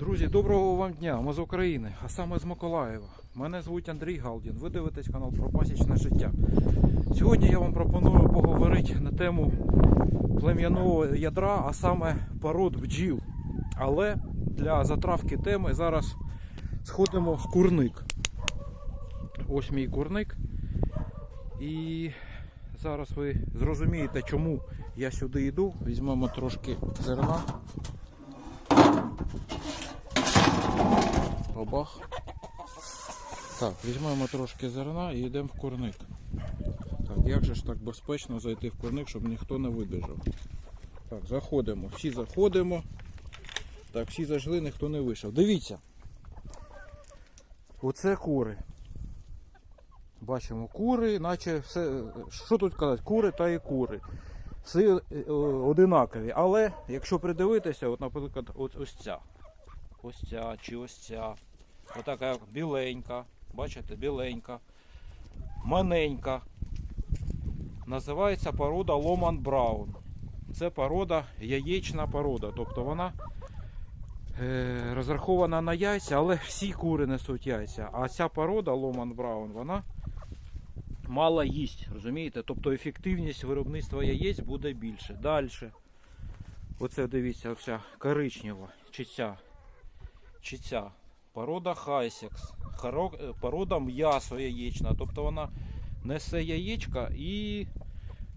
Друзі, доброго вам дня! Ми з України, а саме з Миколаєва. Мене звуть Андрій Галдін. Ви дивитесь канал про пасічне життя. Сьогодні я вам пропоную поговорити на тему плем'яного ядра, а саме пород бджіл. Але для затравки теми зараз сходимо в курник. Ось мій курник. І зараз ви зрозумієте, чому я сюди йду. Візьмемо трошки зерна. Бабах. Так, візьмемо трошки зерна і йдемо в курник. Так, як же ж так безпечно зайти в курник, щоб ніхто не вибіжав. Так, заходимо. Всі заходимо. Так, всі зайшли, ніхто не вийшов. Дивіться. Оце кури. Бачимо кури, наче все. Що тут казати? Кури та і кури. Всі е, одинакові. Але якщо придивитися, от, наприклад, ось ця. Ось ця чи ось ця. Отака біленька. Бачите, біленька. Маненька. Називається порода Ломан Браун. Це порода, яєчна порода. Тобто вона е, розрахована на яйця, але всі кури несуть яйця. А ця порода Ломан Браун, вона мало їсть. Розумієте? Тобто ефективність виробництва яєць буде більше. Далі. Оце дивіться, оця коричнева, чи ця, чи ця. Порода Хайсекс. Е, Порода м'ясо яєчна. Тобто вона несе яєчка і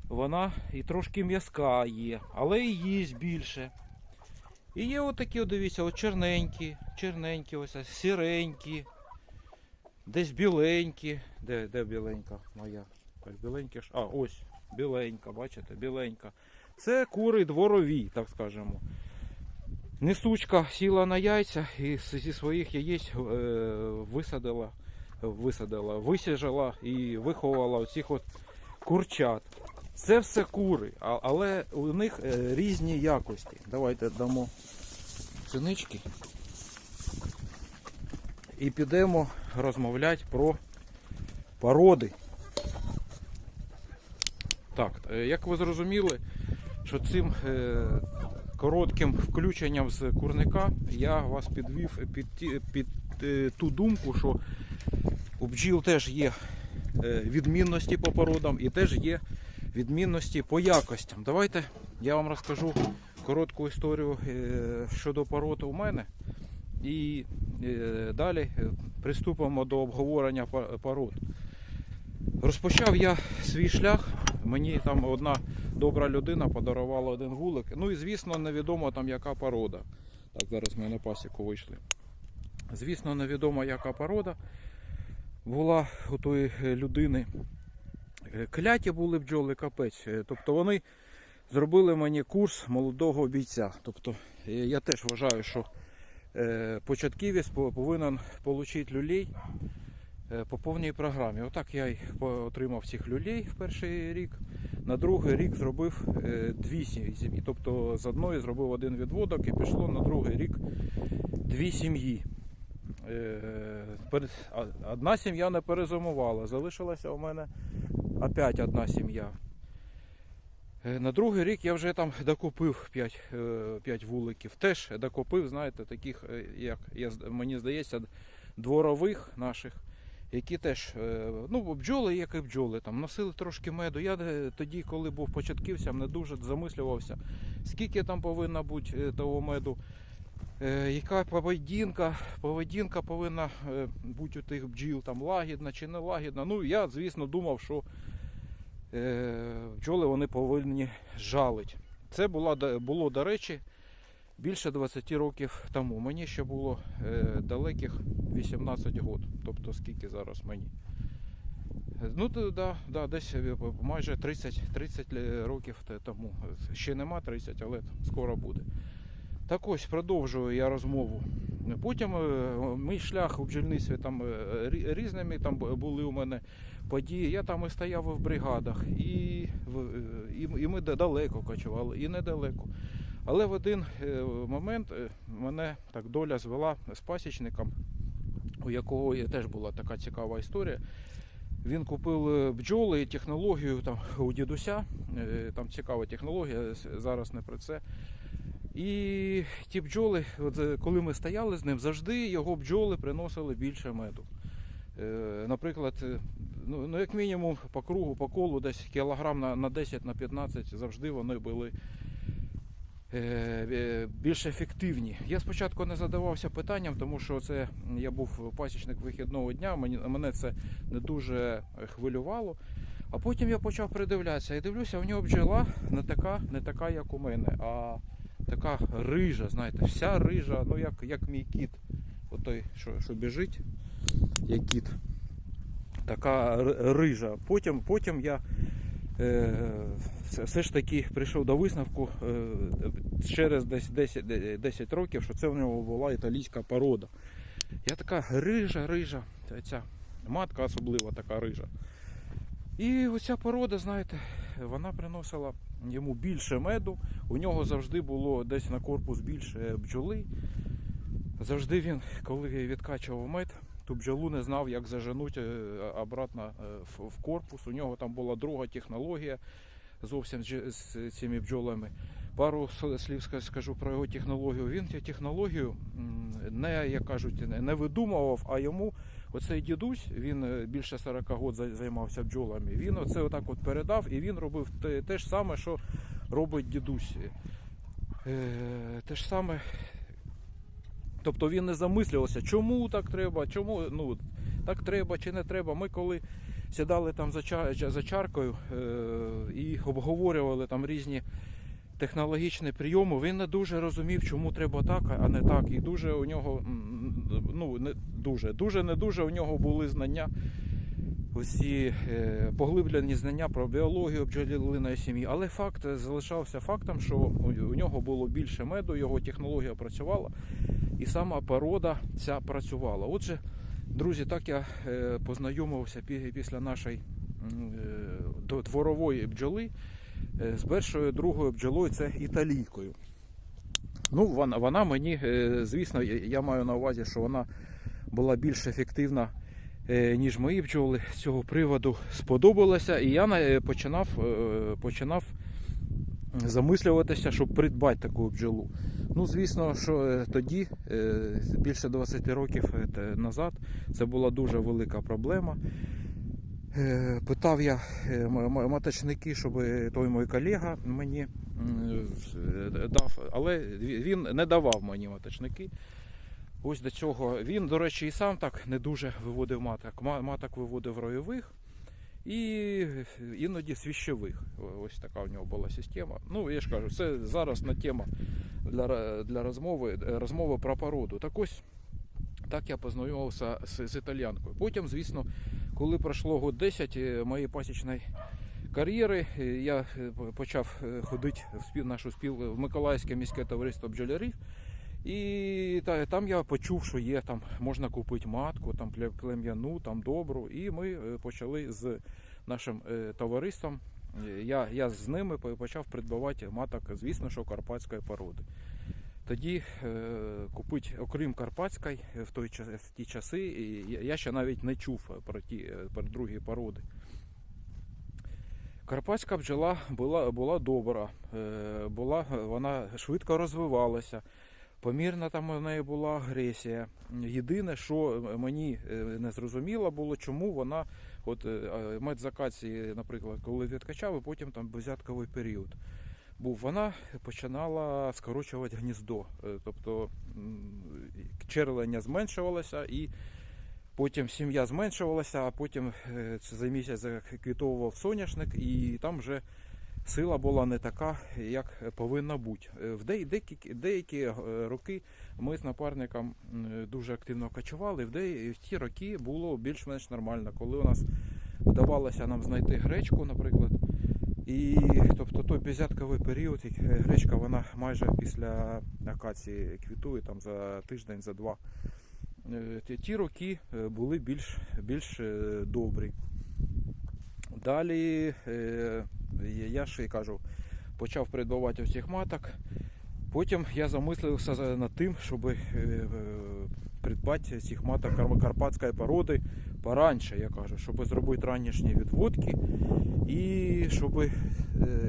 вона і трошки м'язка є, але і їсть більше. І є отакі, от дивіться, от чорненькі, ось ось, сіренькі, десь біленькі. Де, де біленька моя? Біленькі ж. А, ось, біленька, бачите, біленька. Це кури дворові, так скажемо. Несучка сіла на яйця і зі своїх яєць е, висадила, висадила, висіжала і виховала оцих от курчат. Це все кури, але у них е, різні якості. Давайте дамо синички і підемо розмовляти про породи. Так, е, як ви зрозуміли, що цим коротким включенням з курника я вас підвів під, ті- під е, ту думку, що у бджіл теж є е, відмінності по породам і теж є відмінності по якостям. Давайте я вам розкажу коротку історію е, щодо пород у мене. І далі приступимо до обговорення по- пород. Розпочав я свій шлях. Мені там одна добра людина подарувала один вулик. Ну і звісно, невідомо там яка порода. Так, зараз ми на пасіку вийшли. Звісно, невідомо яка порода була у тої е, людини. Е, Кляті були бджоли капець. Е, Тобто вони зробили мені курс молодого бійця. Тобто я теж вважаю, що початківець повинен отримати люлей по повній програмі. Отак я отримав цих люлей в перший рік. На другий рік зробив е, дві сім'ї. Тобто з одної зробив один відводок і пішло на другий рік дві сім'ї. Е, Одна сім'я не перезимувала, залишилася у мене опять одна сім'я. Е, На другий рік я вже там докупив 5, 5 вуликів. Теж докупив, знаєте, таких, е, як мені здається, дворових наших, які теж, е, ну, бджоли, як і бджоли, там носили трошки меду. Я е, тоді, коли був початківцем, не дуже замислювався, скільки там повинно бути е, того меду. Яка поведінка, поведінка повинна бути у тих бджіл там лагідна чи не лагідна. Ну, я, звісно, думав, що бджоли вони повинні жалити. Це було, було, до речі, більше 20 років тому. Мені ще було е, далеких 18 років. Тобто скільки зараз мені. Ну, да, да, десь е, майже 30, 30 років тому. Ще нема 30, але скоро буде. Так ось продовжую я розмову. Потім е, мій шлях у бджільництві там різними там були у мене події. Я там і стояв в бригадах, і, і, і ми далеко кочували, і недалеко. Але в один е, момент е, мене так доля звела з пасічником, у якого теж була така цікава історія. Він купив е, бджоли і технологію там у дідуся. Там цікава технологія, зараз не про це. І ті бджоли, от, коли ми стояли з ним, завжди його бджоли приносили більше меду. Наприклад, ну, ну, як мінімум по кругу, по колу, десь кілограм на, на 10 на 15 завжди вони були більш ефективні. Я спочатку не задавався питанням, тому що це я був пасічник вихідного дня, мене це не дуже хвилювало. А потім я почав придивлятися і дивлюся, у нього бджола не така, не така, як у мене, а така рижа, знаєте, вся рижа, ну як, як мій кіт. От що, що біжить, як кіт. Така рижа. Потім, потім я е, все, все ж таки прийшов до висновку е, через десь 10, 10 років, що це в нього була італійська порода. Я така рижа, рижа, ця матка особлива така рижа. І оця порода, знаєте, вона приносила йому більше меду. У нього завжди було десь на корпус більше бджоли. Завжди він, коли відкачував мед, ту бджолу не знав, як заженуть е, обратно е, в- корпус. У нього там була друга технологія зовсім з- цими бджолами. Пару слів скажу про його технологію. Він цю технологію не, як кажуть, не- видумував, а йому оцей дідусь, він е, більше 40 років займався бджолами. Він оце отак от передав і він робив те, те ж саме, що робить дідусь. Те ж саме. Тобто він не замислювався, чому так треба, чому ну, так треба чи не треба. Ми коли сідали там за, ча- за чаркою е, і обговорювали там різні технологічні прийоми, він не дуже розумів, чому треба так, а не так. І дуже у нього, ну не дуже, дуже не дуже у нього були знання. Усі е, поглиблені знання про біологію бджолиної сім'ї, але факт залишався фактом, що у нього було більше меду, його технологія працювала, і сама порода ця працювала. Отже, друзі, так я е, познайомився після нашої е, дворової бджоли е, з першою другою бджолою, це італійкою. Ну, вона, вона мені, звісно, я маю на увазі, що вона була більш ефективна, ніж мої бджоли. З цього приводу сподобалося, і я починав, починав замислюватися, щоб придбати таку бджолу. Ну, звісно, що е, тоді, е, більше 20 років е, назад, це була дуже велика проблема. Питав я маточники, щоб той мій колега мені дав, але він не давав мені маточники. Ось до цього він, до речі, і сам так не дуже виводив маток. Маток виводив ройових і іноді свіщових. Ось така у нього була система. Ну, я ж кажу, це зараз на тема для, для розмови, е, розмови про породу. Так ось так я познайомився з, з італіянкою. Потім, звісно, коли пройшло год 10 е, моєї пасічної кар'єри, е, я почав ходити в спів, нашу спіл в Миколаївське міське товариство бджолярів. І та, там я почув, що є там можна купити матку, там плем'яну, там добру. І ми е, почали з нашим е, товариством. е, Я, я з ними почав придбавати маток, звісно, що карпатської породи. Тоді е, купити, окрім карпатської, в, той, в ті часи, я, ще навіть не чув про ті про другі породи. Карпатська бджола була, була добра, е, була, вона швидко розвивалася. Помірна там у неї була агресія. Єдине, що мені е, не зрозуміло було, чому вона, от е, медзакації, наприклад, коли відкачав, і потім там безятковий період був, вона починала скорочувати гніздо. Е, Тобто м, черлення зменшувалося і потім сім'я зменшувалася, а потім е, за місяць заквітовував соняшник, і там вже сила була не така, як повинна бути. Е, В деякі, деякі, роки ми з напарником дуже активно качували. В, деякі, в ті роки було більш-менш нормально, коли у нас вдавалося нам знайти гречку, наприклад. І тобто той п'ятятковий період, е, гречка вона майже після акації квітує там за тиждень, за два. Е, Ті, роки були більш, більш добрі. Далі я- я ще й кажу, почав придбавати цих маток. Потім я замислився над тим, щоб е, е, придбати цих маток карпатської породи пораньше, я кажу, щоб зробити ранішні відводки і щоб е,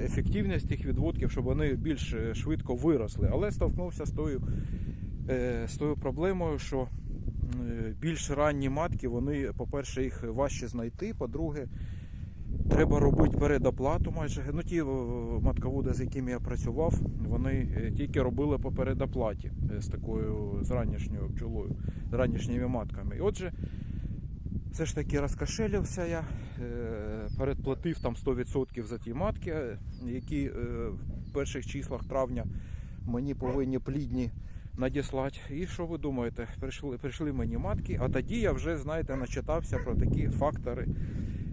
ефективність тих відводків, щоб вони більш е, швидко виросли. Але столкнувся з тою, е, з тою проблемою, що е, більш ранні матки, вони, по-перше, їх важче знайти, по-друге, треба робити передоплату майже. Ну, ті матководи, з якими я працював, вони е, тільки робили по передоплаті е, з такою з ранішньою бджолою, з ранішніми матками. І отже, все ж таки розкошелився я, е, передплатив там 100% за ті матки, які в перших числах травня мені повинні плідні надіслати. І що ви думаєте? Прийшли, прийшли мені матки, а тоді я вже, знаєте, начитався про такі фактори,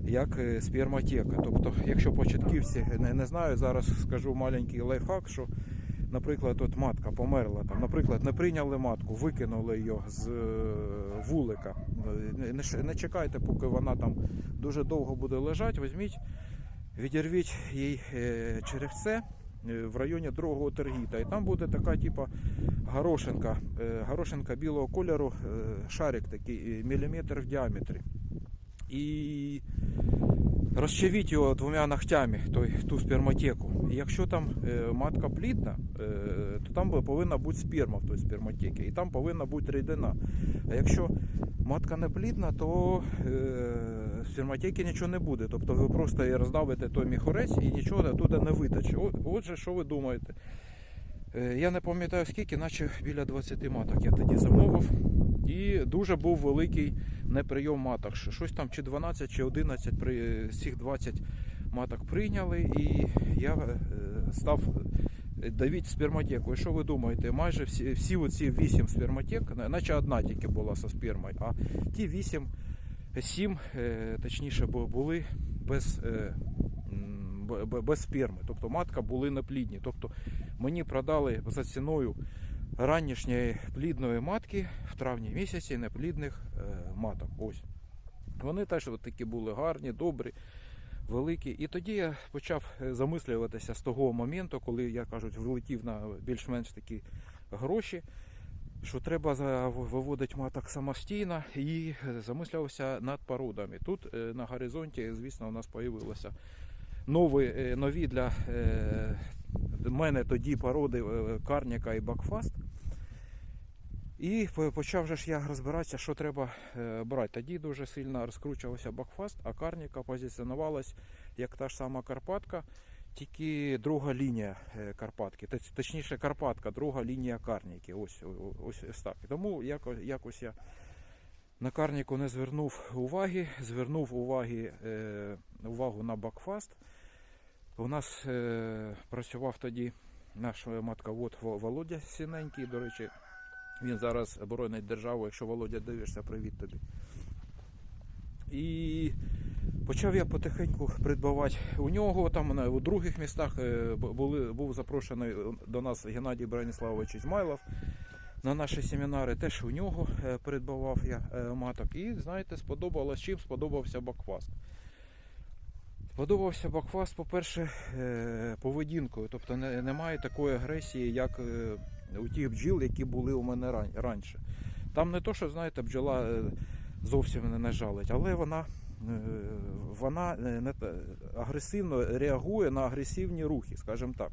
як е, сперматека. Тобто, якщо початківці не, не знаю, зараз скажу маленький лайфхак, що, наприклад, от матка померла, там, наприклад, не прийняли матку, викинули її з е, вулика. Не, не, чекайте, поки вона там дуже довго буде лежати, візьміть, відірвіть їй е, черевце е, в районі другого тергіта. І там буде така, типа, горошинка, е, горошинка білого кольору, е, шарик такий, е, міліметр в діаметрі. І розчавіть його двома ногтями, той, ту сперматеку. І якщо там е, матка плідна, е, то там повинна бути сперма в той сперматеці, і там повинна бути рідина. А якщо матка не плідна, то е, в сперматеці нічого не буде. Тобто ви просто роздавите той міхорець і нічого туди не витече. Отже, що ви думаєте? Я не пам'ятаю скільки, наче біля 20 маток я тоді замовив. І дуже був великий неприйом маток. Щось там чи 12, чи 11 при цих 20 маток прийняли, і я е, став давити сперматеку. І що ви думаєте? Майже всі, всі оці 8 сперматек, наче одна тільки була зі спермою, а ті 8, 7, е, точніше, були без, е, без сперми. Тобто матка були неплідні. Тобто мені продали за ціною ранішньої плідної матки в травні місяці неплідних е, маток. Ось. Вони теж такі були гарні, добрі, великі. І тоді я почав е, замислюватися з того моменту, коли я кажуть, влетів на більш-менш такі гроші. Що треба виводити маток самостійно і замислювався над породами. Тут е, на горизонті, звісно, у нас з'явилися нові для е, мене тоді породи е, Карніка і Бакфаст. І почав же ж я розбиратися, що треба е, брати. Тоді дуже сильно розкручувався Бакфаст, а Карніка позиціонувалась як та ж сама Карпатка, тільки друга лінія е, Карпатки. Точніше, Карпатка, друга лінія Карніки. Ось, ось, ось так. Тому якось, якось я на Карніку не звернув уваги, звернув уваги, увагу на Бакфаст. У нас е, працював тоді наш матковод Володя Сіненький. До речі, він зараз боронить державу. Якщо Володя дивишся, привіт тобі. І почав я потихеньку придбавати у нього. Там у других містах е, були, був запрошений до нас Геннадій Брониславович Ізмайлов на наші семінари. Теж у нього е, придбавав я е, маток. І знаєте, сподобалось чим сподобався Бакфаст. Сподобався Бакфаст, по-перше, е, поведінкою. Тобто немає такої агресії, як е, у тих бджіл, які були у мене раніше. Там не то, що знаєте, бджола е, зовсім не нажалить, але вона, вона агресивно реагує на агресивні рухи, скажімо так.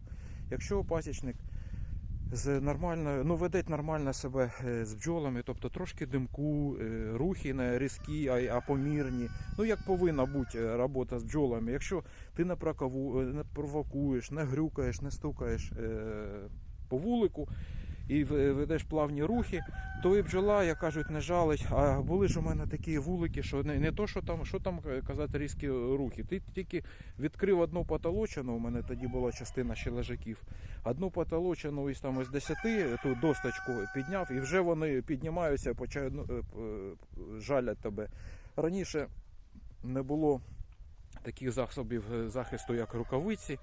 Якщо пасічник з нормальною, ну ведеть нормально себе е, з бджолами, тобто трошки димку, е, рухи не різкі, а, помірні. Ну як повинна бути е, робота з бджолами. Якщо ти не, провокуєш, не грюкаєш, не стукаєш по вулику і ведеш плавні рухи, то і бджола, як кажуть, не жалить. А були ж у мене такі вулики, що не, не то, що там, що там е, казати, різкі рухи. Ти тільки відкрив одну потолочину, у мене тоді була частина ще лежаків. Одну потолочину із там із 10, ту досточку підняв, і вже вони піднімаються, почають е, е, жалять тебе. Раніше не було таких засобів захисту, як рукавиці.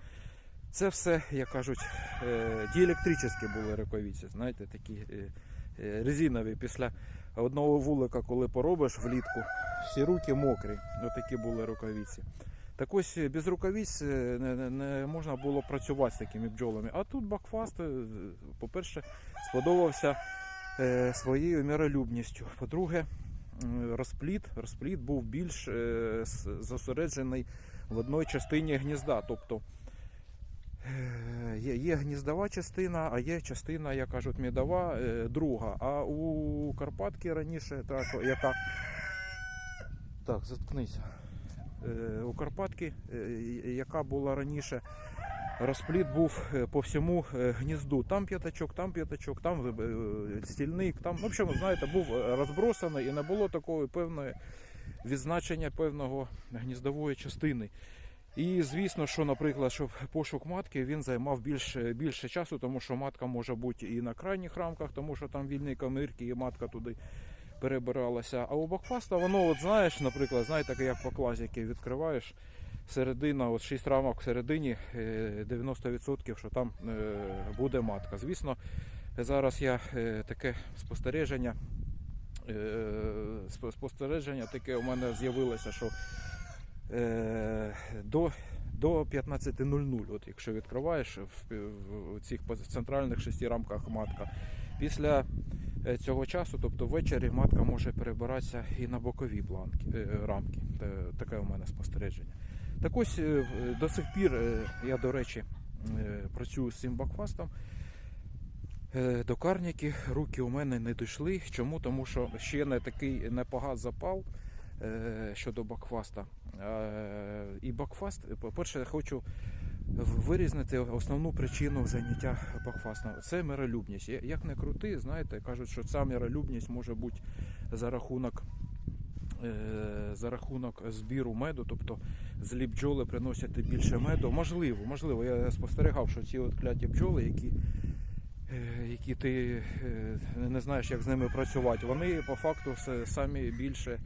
Це все, як кажуть, е, діелектричні були рукавиці, знаєте, такі е, е, резинові. Після одного вулика, коли поробиш влітку, всі руки мокрі. Отакі були рукавиці. Так ось без рукавиць не, не, не можна було працювати з такими бджолами. А тут Бакфаст, по-перше, сподобався своєю миролюбністю. По-друге, розпліт, розпліт був більш зосереджений в одній частині гнізда. Тобто Є, гніздова частина, а є частина, як кажуть, мідова, е, друга. А у Карпатки раніше, так, яка. Так, заткнися. Е, У Карпатки, е, яка була раніше, розпліт був по всьому гнізду. Там п'ятачок, там п'ятачок, там стільник, там, в общем, знаєте, був розбросаний і не було такої певної відзначення певного гніздової частини. І звісно, що, наприклад, щоб пошук матки він займав більше, більше часу, тому що матка може бути і на крайніх рамках, тому що там вільні камирки, і матка туди перебиралася. А у бакфаста воно, от знаєш, наприклад, знаєте, як по класіки відкриваєш середина, от 6 рамок всередині, е, 90% що там е, буде матка. Звісно, зараз я е, таке спостереження. е, Спостереження таке у мене з'явилося, що е, до, до 15.00, от якщо відкриваєш в, в цих центральних шести рамках матка. Після е, цього часу, тобто ввечері, матка може перебиратися і на бокові планки, е, рамки. Таке у мене спостереження. Так ось е, до сих пір е, я, до речі, е, працюю з цим бакфастом. Е, До карніки руки у мене не дійшли. Чому? Тому що ще не такий непогаз запал е, щодо бакфаста. Е, І бакфаст, по-перше, хочу вирізнити основну причину заняття бакфастом. Це миролюбність. Як не крути, знаєте, кажуть, що ця миролюбність може бути за рахунок. е, За рахунок збіру меду, тобто злі бджоли приносять більше меду. Можливо, можливо, я спостерігав, що ці от кляті бджоли, які е, які ти е, не знаєш, як з ними працювати. Вони по факту самі більше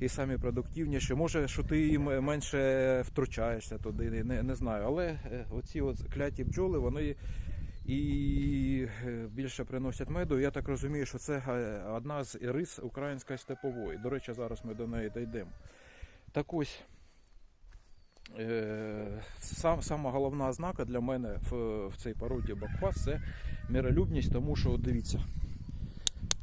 і самі продуктивніші. Може, що ти їм менше втручаєшся туди, не, не знаю. Але е, оці от кляті бджоли, вони і е, більше приносять меду. Я так розумію, що це е, одна з рис української степової. До речі, зараз ми до неї дійдемо. Так ось. Е, Сам, сама головна ознака для мене в, в цій породі бакфас це миролюбність, тому що дивіться,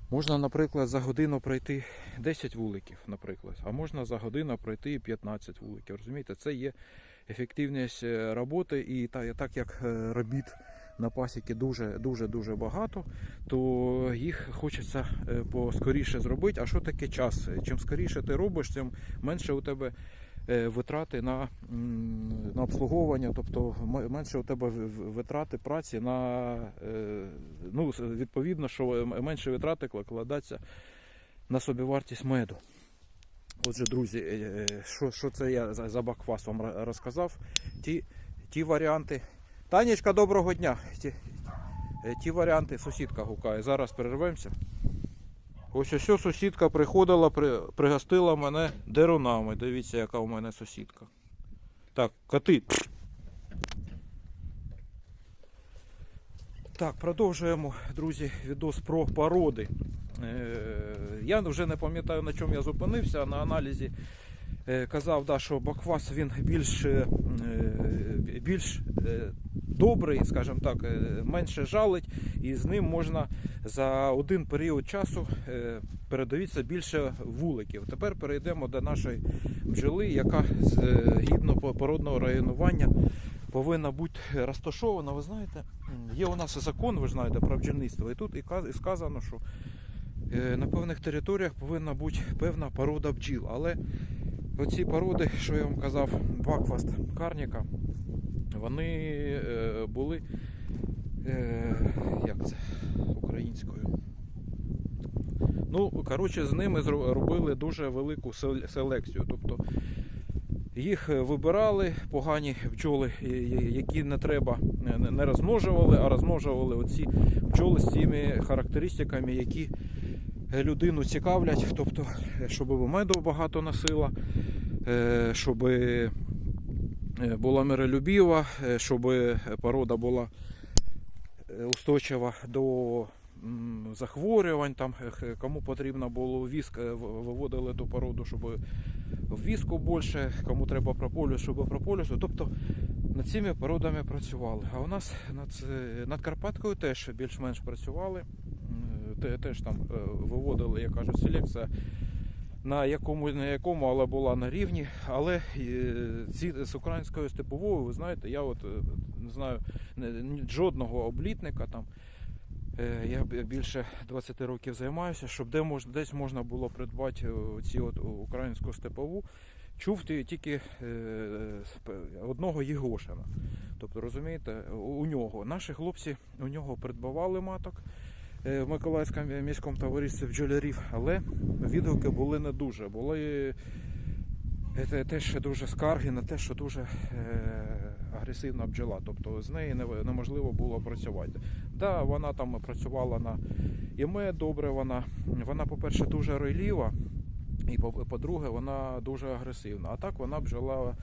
можна, наприклад, за годину пройти 10 вуликів, наприклад, а можна за годину пройти 15 вуликів. Розумієте, це є ефективність е, роботи, і так як е, робіт на пасіки дуже дуже багато, то їх хочеться е, поскоріше зробити. А що таке час? Чим скоріше ти робиш, тим менше у тебе витрати на, на обслуговування, тобто менше у тебе витрати праці на е, ну, відповідно, що менше витрати кладаться на собівартість меду. Отже, друзі, е, е, що, що це я за, бакфас вам розказав? Ті, ті варіанти. Танечка, доброго дня. Ті, е, ті варіанти сусідка гукає. Зараз перервемося. Ось ось сусідка приходила, пригостила мене дерунами. Дивіться, яка у мене сусідка. Так, коти. Так, продовжуємо, друзі, відос про породи. Е, Я вже не пам'ятаю, на чому я зупинився. На аналізі е, казав, що баквас він більш, е, більш добрий, скажімо так, е, менше жалить, і з ним можна за один період часу е, передивитися більше вуликів. Тепер перейдемо до нашої бджоли, яка з е, породного районування повинна бути розташована. Ви знаєте, є у нас закон, ви знаєте, про бджільництво, і тут і сказано, що на певних територіях повинна бути певна порода бджіл. Але оці породи, що я вам казав, Бакфаст, Карніка, вони е, були е, як це українською. Ну, коротше, з ними робили дуже велику селекцію. Тобто їх е, вибирали погані бджоли, які не треба, не- розмножували, а розмножували оці бджоли з тими характеристиками, які людину цікавлять. Тобто, щоб меду багато носила, щоб була миролюбіва, е, щоб порода була е, устойчива до захворювань. Там, е, кому потрібно було віск, е, виводили ту породу, щоб віску більше, кому треба прополіс, щоб прополісу. Тобто над цими породами працювали. А у нас над, е, над Карпаткою теж більш-менш працювали. Теж там е, виводили, як кажуть, селекція на якому на якому, але була на рівні. Але е, ці з українською степовою, ви знаєте, я от е, не знаю жодного облітника там. Е, Я більше 20 років займаюся, щоб де мож, десь можна було придбати ці от українську степову. Чув тільки одного Єгошина. Тобто, розумієте, у нього наші хлопці у нього придбавали маток в Миколаївському міському товаристві бджолярів, але відгуки були не дуже. Були е, теж дуже скарги на те, що дуже е, агресивна бджола. Тобто з нею не- неможливо було працювати. Да, вона там працювала на іме добре. Вона, вона по-перше, дуже ройліва, і по- по-друге, вона дуже агресивна. А так вона бджола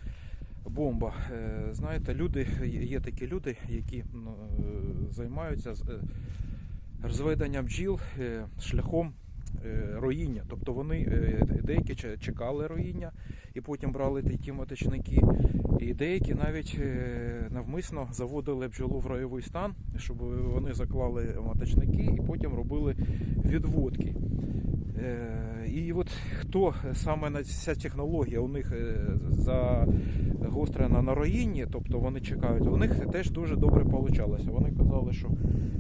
бомба. Е, Знаєте, люди, є такі люди, які ну, е, займаються розведенням бджіл е, шляхом е, роїння. Тобто вони е, деякі чекали роїння і потім брали такі маточники. І деякі навіть навмисно заводили бджолу в роєвий стан, щоб вони заклали маточники і потім робили відводки. Е, І от хто саме ця технологія у них е, загострена на роїнні, тобто вони чекають, у них теж дуже добре получалося. Вони казали, що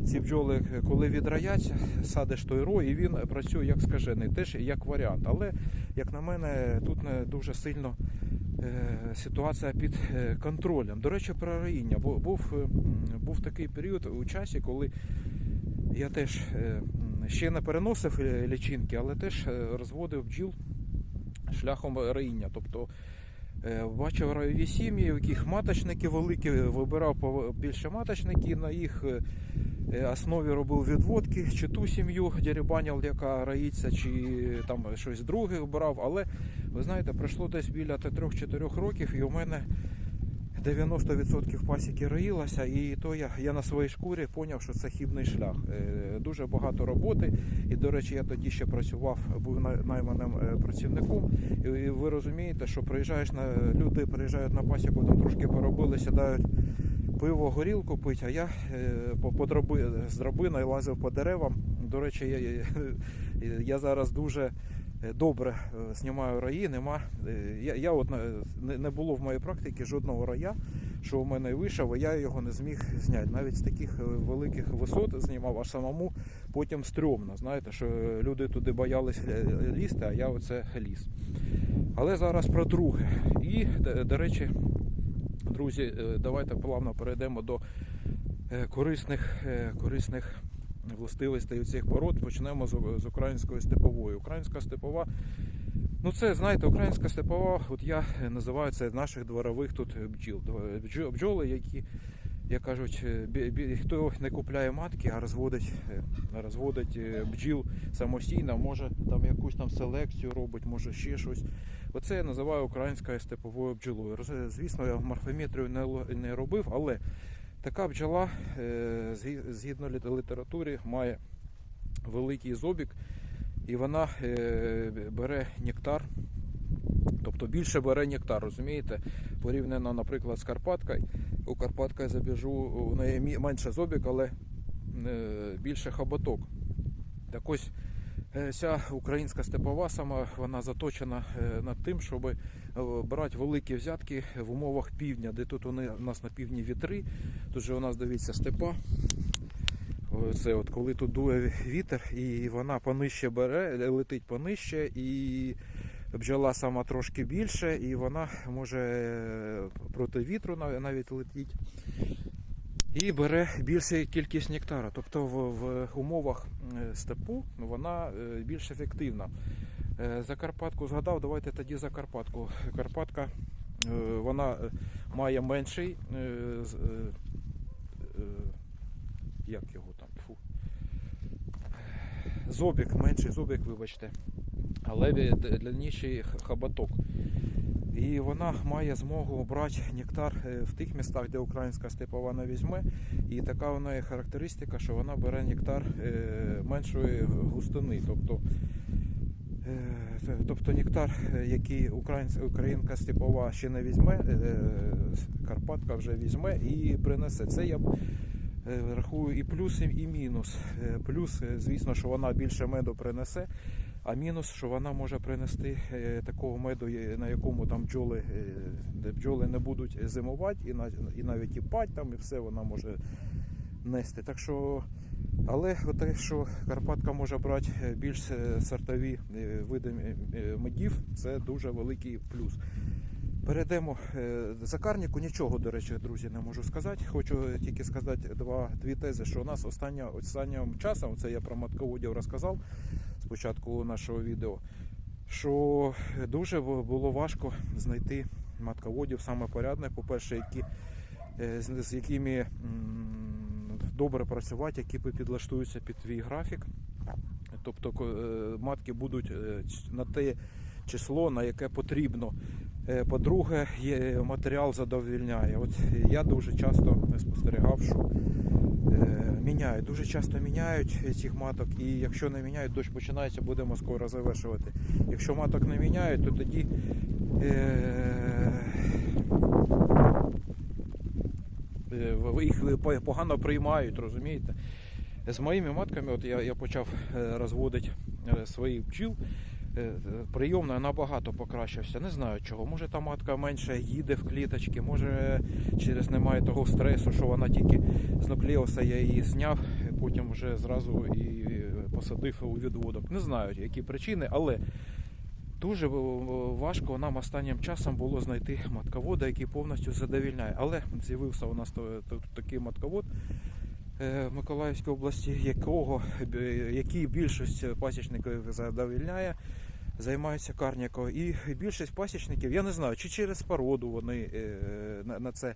ці бджоли, коли відраяться, садиш той рой, і він працює як скажений, теж як варіант. Але, як на мене, тут не дуже сильно е, ситуація під е, контролем. До речі, про роїння. Бу- Був, е, був такий період у часі, коли я теж е, ще не переносив е, лічинки, але теж е, розводив бджіл шляхом роїння. Тобто е, бачив райові сім'ї, у яких маточники великі, вибирав більше маточників, на їх основі робив відводки, чи ту сім'ю дерибанів, яка роїться, чи там щось друге брав. Але ви знаєте, пройшло десь біля 3-4 років, і у мене 90% пасіки роїлося, і то я, я на своїй шкурі зрозумів, що це хібний шлях. Е, Дуже багато роботи. І, до речі, я тоді ще працював, був найманим е, працівником. І, ви розумієте, що приїжджаєш на люди, приїжджають на пасіку, там трошки поробили, сідають пиво, горілку пить, а я е, по, по з драбиною лазив по деревам. До речі, я, я, зараз дуже добре е, знімаю раї, нема. е, Я, я от не, не було в моїй практиці жодного рая, що у мене вийшов, і я його не зміг зняти. Навіть з таких е, великих висот знімав, а самому потім стрьомно. Знаєте, що люди туди боялись е, лізти, а я оце ліз. Але зараз про друге. І, до- речі, друзі, е, давайте плавно перейдемо до е, корисних, е, корисних властивостей цих пород. Почнемо з, української степової. Українська степова. Ну, це знаєте, українська степова, от я називаю це наших дворових тут бджіл. Бджоли, які, як кажуть, е, хто не купляє матки, а розводить, е, розводить е, бджіл самостійно, може там якусь там селекцію робить, може ще щось. Оце я називаю українською степовою бджолою. Звісно, я морфометрію не робив, але така бджола, е, згідно літ- літератури, має великий зобік, і вона е, бере нектар, тобто більше бере нектар, розумієте? Порівняно, наприклад, з Карпаткою. У Карпатка я забіжу, у неї менше зобік, але е, більше хоботок. Так ось ця українська степова сама вона заточена е, над тим, щоб е, брати великі взятки в умовах півдня, де тут у нас на півдні вітри. Тут же у нас дивіться степа. Це от коли тут дує вітер, і вона понижче бере, летить понижче, і бджола сама трошки більше, і вона може е, проти вітру навіть летіть. І бере більшу кількість нектара. Тобто в, в умовах е, степу вона е, більш ефективна. Е, За Карпатку згадав, давайте тоді за Карпатку. Карпатка вона має менший. Як його там? Фу. Зобік, менший зобік, вибачте. Але бі- длинніший х- хоботок. І вона має змогу брати нектар е, в тих містах, де українська степова не візьме. І така у неї характеристика, що вона бере нектар е, меншої густини. Тобто, е, тобто нектар, який українка степова ще не візьме, Карпатка вже візьме і принесе. Це я рахую і плюс, і мінус. Плюс, звісно, що вона більше меду принесе. А мінус, що вона може принести е, такого меду, е, на якому там бджоли, е, де бджоли не будуть зимувати, і, навіть і пать там, і все вона може нести. Так що, але те, що Карпатка може брати більш сортові види медів, це дуже великий плюс. Перейдемо за карніку. Нічого, до речі, друзі, не можу сказати. Хочу тільки сказати два, дві тези, що у нас останнім часом, це я про матководів розказав спочатку нашого відео, що дуже було важко знайти матководів саме порядних, по-перше, які, е, з, якими добре працювати, які підлаштуються під твій графік. Тобто е, матки будуть е, на те число, на яке потрібно. Е, По-друге, матеріал задовільняє. От я дуже часто спостерігав, що е, міняють. Дуже часто міняють цих маток, і якщо не міняють, дощ починається, будемо скоро завершувати. Якщо маток не міняють, то тоді е, е, їх погано приймають, розумієте? З моїми матками, от я, я почав е, розводити е, своїх бджіл. Е, е, Прийом на- набагато покращився. Не знаю чого. Може та матка менше їде в кліточки, може через немає того стресу, що вона тільки з нуклеуса я її зняв, потім вже зразу і е, посадив у відводок. Не знаю, які причини, але дуже важко нам останнім часом було знайти матковода, який повністю задовільняє. Але з'явився у нас такий матковод е, Миколаївській області, якого е, який більшість пасічників задовільняє. Займаються карнякою. І більшість пасічників, я не знаю, чи через породу вони е, на, це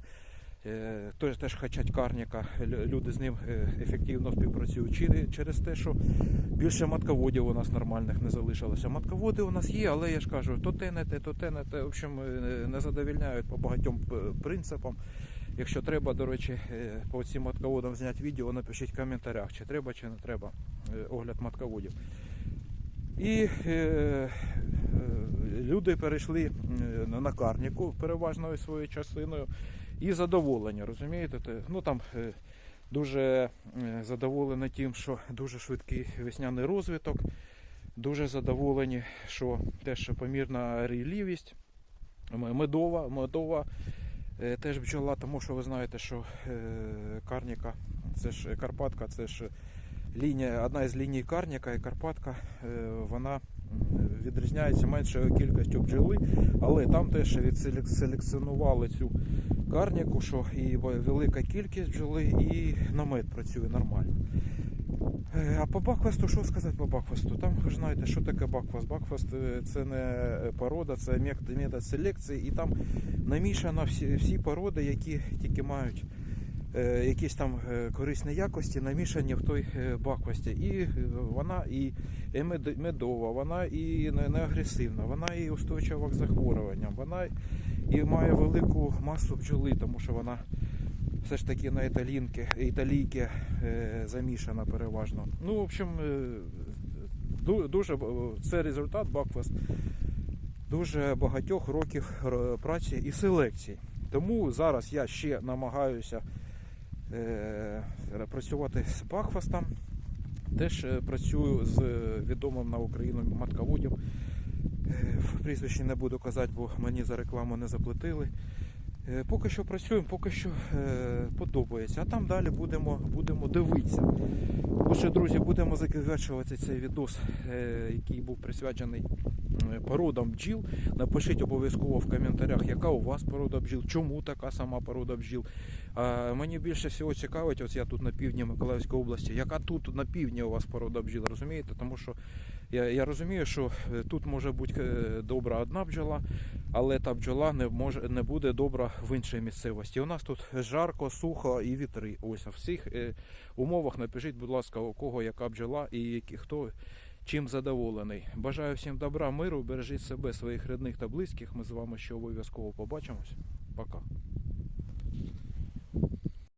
е, теж, хочуть карняка, люди з ним е, ефективно співпрацюють, чи через те, що більше матководів у нас нормальних не залишилося. Матководи у нас є, але я ж кажу, то те не те, то те не те. В общем, не задовільняють по багатьом принципам. Якщо треба, до речі, по цим матководам зняти відео, напишіть в коментарях, чи треба, чи не треба огляд матководів. І е, е, люди перейшли е, на карніку переважною своєю частиною і задоволені, розумієте? Ну там е, дуже задоволені тим, що дуже швидкий весняний розвиток, дуже задоволені, що теж помірна рілівість, медова, медова теж бджола, тому що ви знаєте, що карніка, це ж Карпатка, це ж лінія, одна із ліній Карніка і Карпатка, е, вона відрізняється меншою кількістю бджоли, але там теж відселекціонували цю карніку, що і велика кількість бджоли, і намет працює нормально. Е, А по Бакфесту, що сказати по Бакфесту? Там ви ж знаєте, що таке Бакфест. Бакфест е, це не порода, це мет- метод селекції, і там намішано всі, всі породи, які тільки мають якісь там е, корисні якості, намішані в той е, Бакфесті. І е, вона і, медова, вона і не, агресивна, вона і устойчива к захворюванням, вона і має велику масу бджоли, тому що вона все ж таки на італінки, італійки е, замішана переважно. Ну, в общем, е, дуже це результат Бакфест дуже багатьох років праці і селекції. Тому зараз я ще намагаюся е, працювати з Бакфастом. Теж е, працюю з відомим на Україну матководом. Е, Прізвище не буду казати, бо мені за рекламу не заплатили. Е, Поки що працюємо, поки що е, подобається. А там далі будемо, будемо дивитися. Отже, друзі, будемо завершувати цей відос, е, який був присвячений е, породам бджіл. Напишіть обов'язково в коментарях, яка у вас порода бджіл, чому така сама порода бджіл. А мені більше всього цікавить, ось я тут на півдні Миколаївської області, яка тут на півдні у вас порода бджіл, розумієте? Тому що я, я розумію, що е, тут може бути е, добра одна бджола, але та бджола не може не буде добра в іншій місцевості. У нас тут жарко, сухо і вітри. Ось всіх е, умовах напишіть, будь ласка, у кого яка бджола і хто чим задоволений. Бажаю всім добра, миру, бережіть себе, своїх рідних та близьких. Ми з вами ще обов'язково побачимось. Пока.